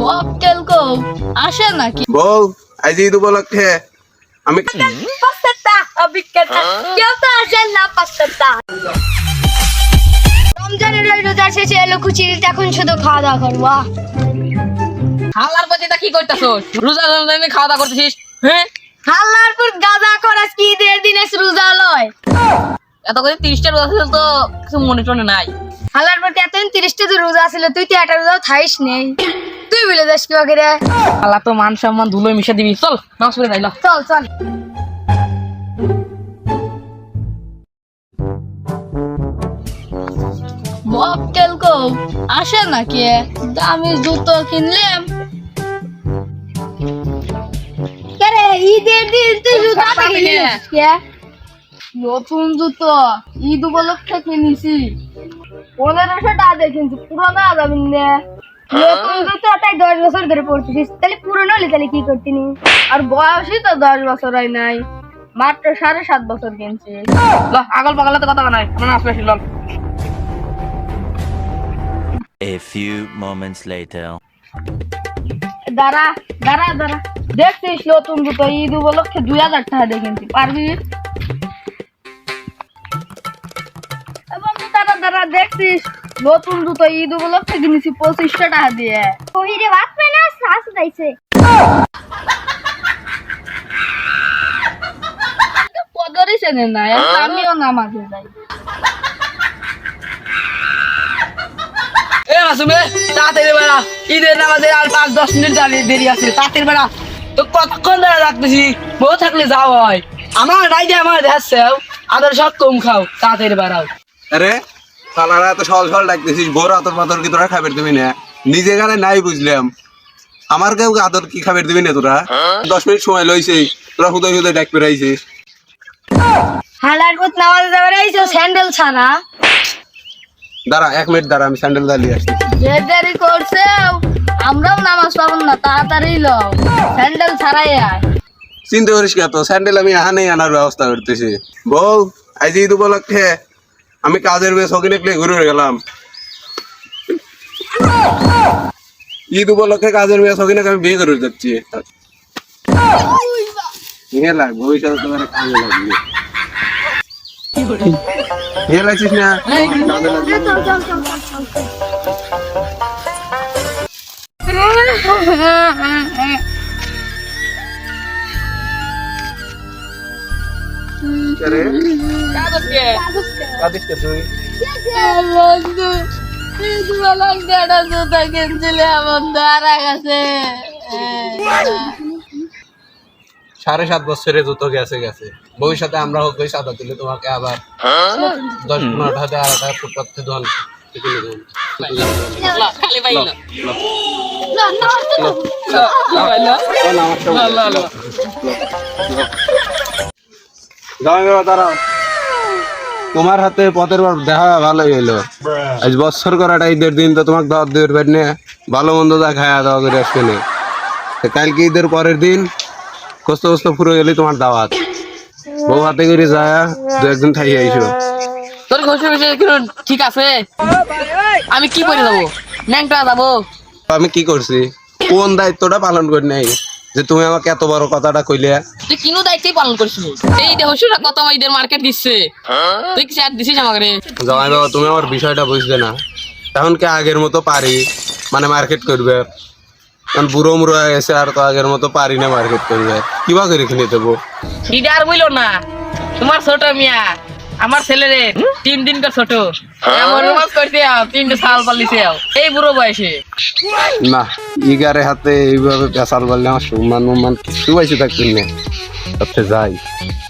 মক্কেল কো আসে নাকি? বউ আজ ঈদ উপলক্ষে আমি পাঁচটা অভিজ্ঞতা কেউ তো আসেন না পাঁচটা। রমজানের ওই রোজা শেষে এলো কুচির এখন শুধু খাওয়া দাওয়া করব। হালার পথে কি করতেছস? রোজা রমজানে খাওয়া দাওয়া করতেছিস? হ্যাঁ? হাল্লার পর গাঁজা করাস কি দের দিনে রোজা লয়? এত করে তিরিশটা রোজা ছিল তো কিছু মনে টনে নাই। হাল্লার পর এতদিন তিরিশটা তো রোজা ছিল তুই তো একটা রোজাও থাইস নেই। তুই বলে যাস কি করে হালা তো মান সম্মান ধুলোয় মিশে দিবি। চল নামাজ পড়ে যাইল চল চল। মক্কেল কো আসে নাকি? দামি জুতো কিনলাম। কেরে ঈদের দিন তুই জুতা কে? নতুন জুতো ঈদ উপলক্ষে কিনেছি। পনেরোশো টাকা দিয়ে কিনছি পুরোনো যাবেন না তাই দশ বছর ধরে পড়তেছিস। তাহলে পুরোনো হলে তাহলে কি করতিনি? আর বয়সই তো দশ বছর হয় নাই। মাত্র সাড়ে সাত বছর কিনছি। আগল পাগল তো কথা নাই। লল A few moments later. দাঁড়া দাঁড়া দাঁড়া। দেখছিস নতুন জুতো? ঈদ উপলক্ষে দুই হাজার টাকা দিয়ে কিনছি। পারবি? দাঁড়া দাঁড়া। দেখছিস? নতুন জুতো ঈদ উপলক্ষে কিনেছি পঁচিশশো টাকা দিয়ে। কহিরে ভাত পায় না শ্বাস দাইছে চেনে না যাই। এ মাসুমে তাড়াতাড়ি বেড়া। ঈদের নামাজে আর পাঁচ দশ মিনিট দেরি আছে তাড়াতাড়ি বেড়া। তো কতক্ষণ ধরে রাখতেছি? বউ থাকলে যাও হয়। আমার নাই যে আমার দেখাচ্ছে আদর সব কম খাও তাড়াতাড়ি বেড়াও। আরে সালারা এত সল সল ডাকতেছিস বউর আতর পাতর কি তোরা খাবার দিবি না? নিজে গানে নাই বুঝলাম। আমার কেউ আদর কি খাবার দিবি না তোরা? দশ মিনিট সময় লইছে তোরা হুদয় হুদয় ডাক পেরাইছিস হালার নামাজ যাবে এইছো স্যান্ডেল ছাড়া দাঁড়া এক মিনিট দাঁড়া আমি স্যান্ডেল দাঁড়িয়ে আসছি। যে দেরি করছে আমরাও নামাজ পাবো না তাড়াতাড়ি লও। স্যান্ডেল ছাড়াই আয়। চিন্তা করিস কে তো স্যান্ডেল আমি আহানেই আনার ব্যবস্থা করতেছি। বউ আজ ঈদ উপলক্ষে আমি কাজের বেশ ওখানে ঘুরে গেলাম। ঈদ উপলক্ষে কাজের বেশ ওখানে আমি বিয়ে করে যাচ্ছি ভবিষ্যতে তোমার কাজে লাগবে। না? কাজে লাগবে রে? কাঁদিস কে তুই বন্ধু ঈদ উপলক্ষে একটা কিনছিলে বন্ধু আর গেছে সাড়ে সাত বছরে জুতো গেছে গেছে। ভবিষ্যতে আমরা হোক ওই সাদা তুলে তোমাকে আবার দশ পনেরো টাকা আর টাকা ফুটপাত থেকে ধন কিনে দেবো। খালি তোমার হাতে পথের বার দেখা ভালোই হইল। আজ বছর করাটা ঈদের দিন তো তোমাকে দাওয়াত পারি না। ভালো মন্দ যা খায়া দাওয়া করে আসবে না। কালকে ঈদের পরের দিন কষ্ট কষ্ট পুরো গেলে তোমার দাওয়াত। বউ হাতে করে যায় দু একদিন খাই আইসো। তোর ঘষে ঘষে ঠিক আছে? আমি কি করে যাব? ন্যাংটা যাব। আমি কি করছি? কোন দায়িত্বটা পালন করি নাই? যে তুমি আমাকে এত বড় কথাটা কইলে। তুই কিনো দায়িত্বই পালন করিস। এই দেহসুরা কত আমার ঈদের মার্কেট দিচ্ছে। তুই কি চার দিছিস আমাকে? জামাই বাবা তুমি আমার বিষয়টা বুঝবে না। এখন কি আগের মতো পারি? মানে মার্কেট করবে। কারণ বুড়ো মুড়ো হয়ে গেছে আর তো আগের মতো পারি না মার্কেট করবে। কিবা করে কিনে দেবো? ঈদে আর বইলো না। তোমার ছোট মিয়া। আমার ছেলেরে তিন দিন কর ছোট। এমন রোমান্স করতে তিনটে সাল পালিছে এই বুড়ো বয়সে। না ইগারে হাতে এইভাবে পেশাল বললে আমার সম্মান উম্মান কিছু পাইছে থাকতেন না তাতে যাই।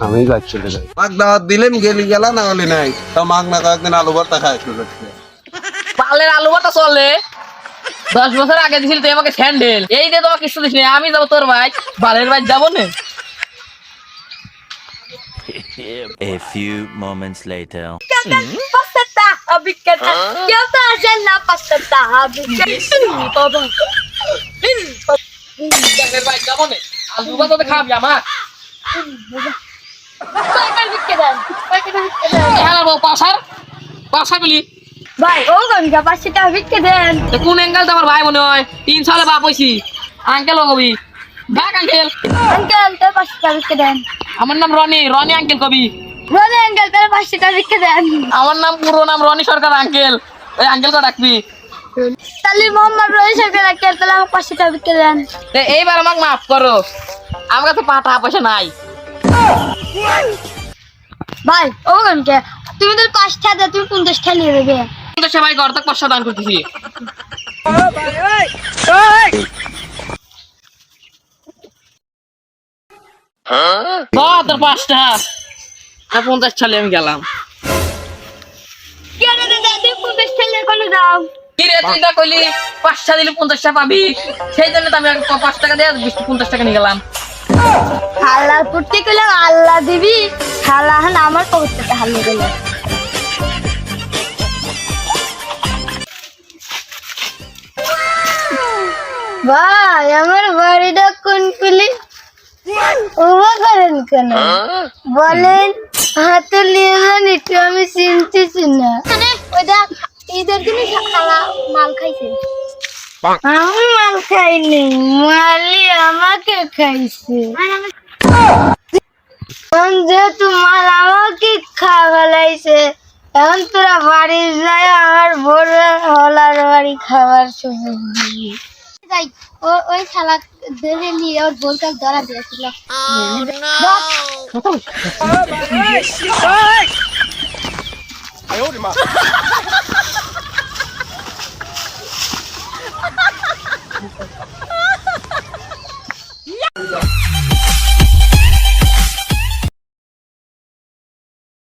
আমি চলে যাই। দাওয়াত গেলি গেলা না হলে নাই। তো মাক না কয়েকদিন আলু ভর্তা শুরু পালের আলু বাতা চলে দশ বছর আগে দিছিল তুই আমাকে স্যান্ডেল। এই যে তোমাকে কিছু দিস আমি যাব তোর ভাই বালের ভাই যাব না। A few moments later. ভাই ও পাঁচশো টাকা বিক্রি দেন তো কোন অ্যাঙ্গেল আমার ভাই মনে হয় তিন সালে বাপ হইছি আঙ্কেল কবি ডাক আঙ্কেল। আঙ্কেল তার পাঁচশো টাকা বিক্রি দেন? আমার নাম রনি রনি আঙ্কেল কবি। বলে আঙ্কেল তার পাঁচশো টাকা বিক্রি দেন? আমার নাম পুরো নাম রনি সরকার আঙ্কেল। ওই আঙ্কেল কে ডাকবি? তাহলে মোহাম্মদ রহি সরকার আঙ্কেল তাহলে আমার পাঁচশো টাকা বিক্রি দেন? তো এইবার আমাকে মাফ করো। আমার কাছে পা টাকা পয়সা নাই। ভাই ও গঙ্গা তুমি তোর পাঁচ টাকা দাও তুমি পঞ্চাশ টাকা নিয়ে দেবে সবাই ঘর তক পাঁচশো দান করতেছি। দাও তোর পাঁচটা। আর পঞ্চাশ সালে আমি গেলাম। কেন দাদা তুমি পঞ্চাশ টাকা নিয়ে কোনো দাও কি রে তুই না কইলি পাঁচটা দিলে পঞ্চাশটা পাবি। সেই জন্য তো আমি পাঁচ টাকা দিয়ে বিশ পঞ্চাশ টাকা নিয়ে গেলাম। আল্লাহ করতে গেলে আল্লাহ দিবি খালা হান আমার পকেট থেকে হারিয়ে গেল ভাই আমার বাড়িটা কোন পিলি উমা করেন কেন? বলেন হাতে নিয়ে যান একটু আমি চিনতেছি না। ওইটা ঈদের দিনে খালা মাল খাইছে। আমি মাল খাইনি মালি আমাকে খাইছে। এখন যেহেতু মাল আমাকে খাওয়ালাইছে এখন তোরা বাড়ি যায় আমার ভোর হলার বাড়ি খাবার সুযোগ দিবি যাই ও ওই শালা ধরে নিয়ে ওর বোন কাল ধরা দিয়েছিল।